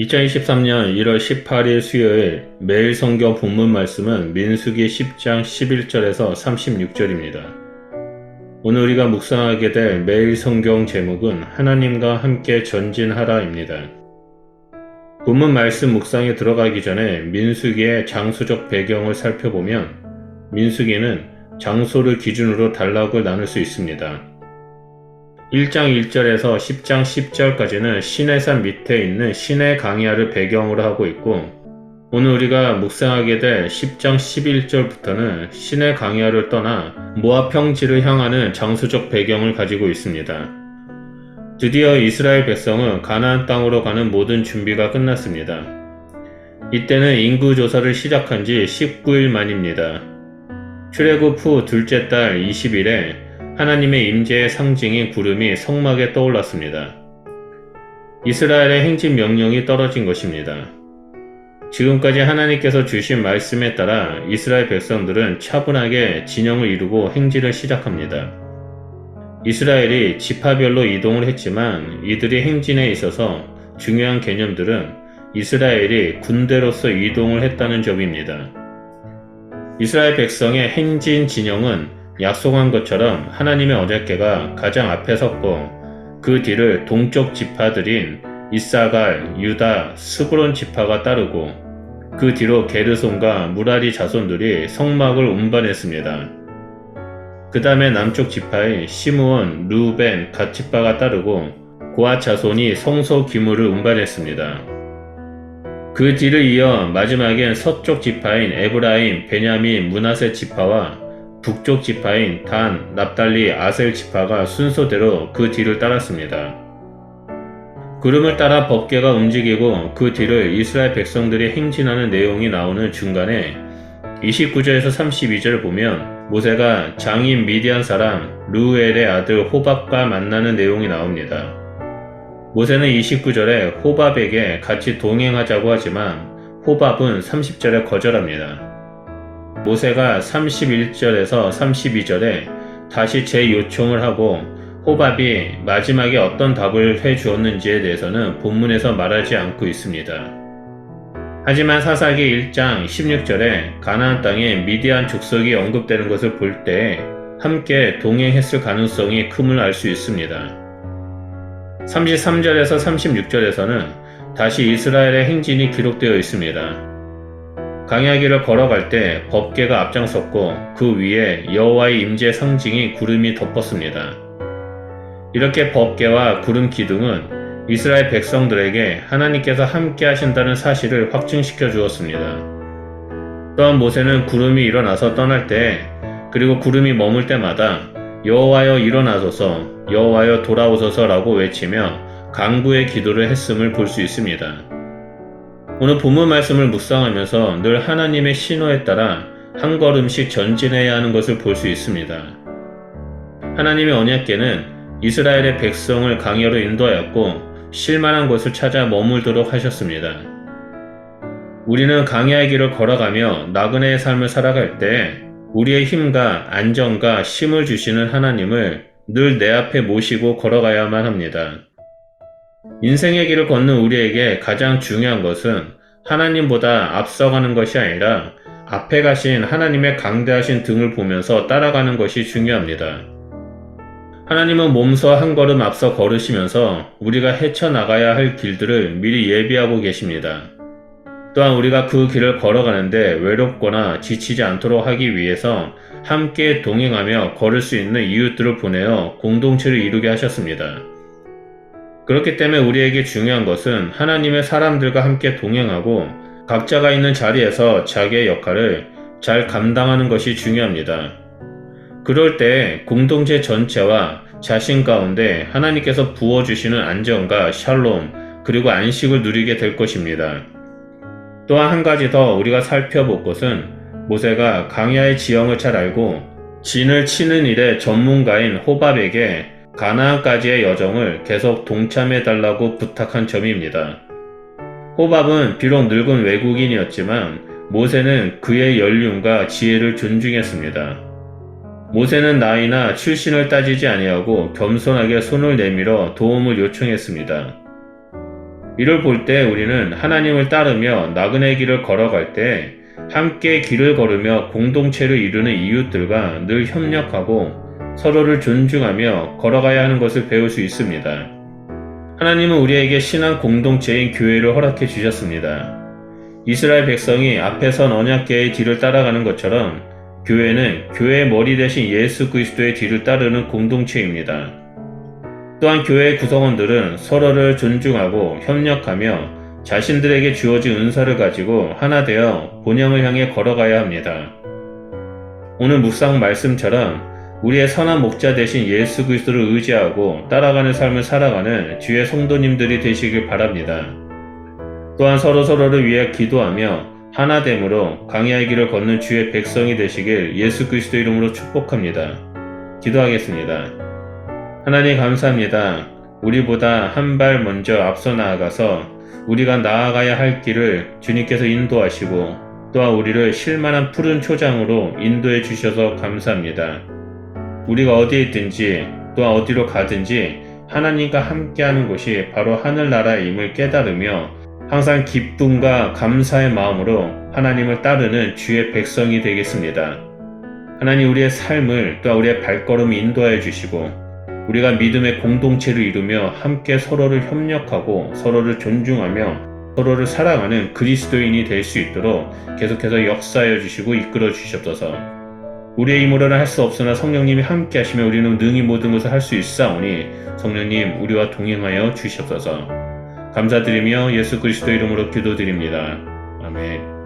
2023년 1월 18일 수요일 매일 성경 본문 말씀은 민수기 10장 11절에서 36절입니다. 오늘 우리가 묵상하게 될 매일 성경 제목은 하나님과 함께 전진하라입니다. 본문 말씀 묵상에 들어가기 전에 민수기의 장소적 배경을 살펴보면 민수기는 장소를 기준으로 단락을 나눌 수 있습니다. 1장 1절에서 10장 10절까지는 시내산 밑에 있는 시내 강야를 배경으로 하고 있고 오늘 우리가 묵상하게 될 10장 11절부터는 시내 강야를 떠나 모압 평지를 향하는 장소적 배경을 가지고 있습니다. 드디어 이스라엘 백성은 가나안 땅으로 가는 모든 준비가 끝났습니다. 이때는 인구 조사를 시작한 지 19일 만입니다. 출애굽 후 둘째 달 20일에 하나님의 임재의 상징인 구름이 성막에 떠올랐습니다. 이스라엘의 행진 명령이 떨어진 것입니다. 지금까지 하나님께서 주신 말씀에 따라 이스라엘 백성들은 차분하게 진영을 이루고 행진을 시작합니다. 이스라엘이 지파별로 이동을 했지만 이들이 행진에 있어서 중요한 개념들은 이스라엘이 군대로서 이동을 했다는 점입니다. 이스라엘 백성의 행진 진영은 약속한 것처럼 하나님의 언약궤가 가장 앞에 섰고 그 뒤를 동쪽 지파들인 이사갈, 유다, 스브론 지파가 따르고 그 뒤로 게르손과 무라리 자손들이 성막을 운반했습니다. 그 다음에 남쪽 지파의 시므온, 루벤, 갓지파가 따르고 고아 자손이 성소 기물을 운반했습니다. 그 뒤를 이어 마지막엔 서쪽 지파인 에브라임, 베냐민, 문하세 지파와 북쪽 지파인 단, 납달리, 아셀 지파가 순서대로 그 뒤를 따랐습니다. 구름을 따라 법계가 움직이고 그 뒤를 이스라엘 백성들이 행진하는 내용이 나오는 중간에 29절에서 32절을 보면 모세가 장인 미디안 사람 루엘의 아들 호밥과 만나는 내용이 나옵니다. 모세는 29절에 호밥에게 같이 동행하자고 하지만 호밥은 30절에 거절합니다. 모세가 31절에서 32절에 다시 재요청을 하고 호밥이 마지막에 어떤 답을 해 주었는지에 대해서는 본문에서 말하지 않고 있습니다. 하지만 사사기 1장 16절에 가나안 땅에 미디안 족속이 언급되는 것을 볼 때 함께 동행했을 가능성이 큼을 알 수 있습니다. 33절에서 36절에서는 다시 이스라엘의 행진이 기록되어 있습니다. 강야길을 걸어갈 때 법계가 앞장섰고 그 위에 여호와의 임재 상징이 구름이 덮었습니다. 이렇게 법계와 구름 기둥은 이스라엘 백성들에게 하나님께서 함께 하신다는 사실을 확증시켜 주었습니다. 또한 모세는 구름이 일어나서 떠날 때 그리고 구름이 머물 때마다 여호와여 일어나소서 여호와여 돌아오소서라고 외치며 강구의 기도를 했음을 볼 수 있습니다. 오늘 본문 말씀을 묵상하면서 늘 하나님의 신호에 따라 한 걸음씩 전진해야 하는 것을 볼 수 있습니다. 하나님의 언약계는 이스라엘의 백성을 강야로 인도하였고 실만한 곳을 찾아 머물도록 하셨습니다. 우리는 강야의 길을 걸어가며 나그네의 삶을 살아갈 때 우리의 힘과 안정과 힘을 주시는 하나님을 늘 내 앞에 모시고 걸어가야만 합니다. 인생의 길을 걷는 우리에게 가장 중요한 것은 하나님보다 앞서가는 것이 아니라 앞에 가신 하나님의 강대하신 등을 보면서 따라가는 것이 중요합니다. 하나님은 몸서 한 걸음 앞서 걸으시면서 우리가 헤쳐나가야 할 길들을 미리 예비하고 계십니다. 또한 우리가 그 길을 걸어가는데 외롭거나 지치지 않도록 하기 위해서 함께 동행하며 걸을 수 있는 이웃들을 보내어 공동체를 이루게 하셨습니다. 그렇기 때문에 우리에게 중요한 것은 하나님의 사람들과 함께 동행하고 각자가 있는 자리에서 자기의 역할을 잘 감당하는 것이 중요합니다. 그럴 때 공동체 전체와 자신 가운데 하나님께서 부어주시는 안정과 샬롬 그리고 안식을 누리게 될 것입니다. 또한 한 가지 더 우리가 살펴볼 것은 모세가 강야의 지형을 잘 알고 진을 치는 일에 전문가인 호밥에게 가나안까지의 여정을 계속 동참해 달라고 부탁한 점입니다. 호밥은 비록 늙은 외국인이었지만 모세는 그의 연륜과 지혜를 존중했습니다. 모세는 나이나 출신을 따지지 아니하고 겸손하게 손을 내밀어 도움을 요청했습니다. 이를 볼 때 우리는 하나님을 따르며 나그네 길을 걸어갈 때 함께 길을 걸으며 공동체를 이루는 이웃들과 늘 협력하고 서로를 존중하며 걸어가야 하는 것을 배울 수 있습니다. 하나님은 우리에게 신앙 공동체인 교회를 허락해 주셨습니다. 이스라엘 백성이 앞에 선 언약계의 뒤를 따라가는 것처럼 교회는 교회의 머리 대신 예수 그리스도의 뒤를 따르는 공동체입니다. 또한 교회의 구성원들은 서로를 존중하고 협력하며 자신들에게 주어진 은사를 가지고 하나 되어 본향을 향해 걸어가야 합니다. 오늘 묵상 말씀처럼 우리의 선한 목자 대신 예수 그리스도를 의지하고 따라가는 삶을 살아가는 주의 성도님들이 되시길 바랍니다. 또한 서로 서로를 위해 기도하며 하나 됨으로 강야의 길을 걷는 주의 백성이 되시길 예수 그리스도 이름으로 축복합니다. 기도하겠습니다. 하나님 감사합니다. 우리보다 한 발 먼저 앞서 나아가서 우리가 나아가야 할 길을 주님께서 인도하시고 또한 우리를 실만한 푸른 초장으로 인도해 주셔서 감사합니다. 우리가 어디에 있든지 또한 어디로 가든지 하나님과 함께하는 곳이 바로 하늘나라임을 깨달으며 항상 기쁨과 감사의 마음으로 하나님을 따르는 주의 백성이 되겠습니다. 하나님 우리의 삶을 또한 우리의 발걸음을 인도하여 주시고 우리가 믿음의 공동체를 이루며 함께 서로를 협력하고 서로를 존중하며 서로를 사랑하는 그리스도인이 될 수 있도록 계속해서 역사하여 주시고 이끌어 주시옵소서. 우리의 힘으로는 할 수 없으나 성령님이 함께 하시며 우리는 능히 모든 것을 할 수 있사오니 성령님 우리와 동행하여 주시옵소서. 감사드리며 예수 그리스도 이름으로 기도드립니다. 아멘.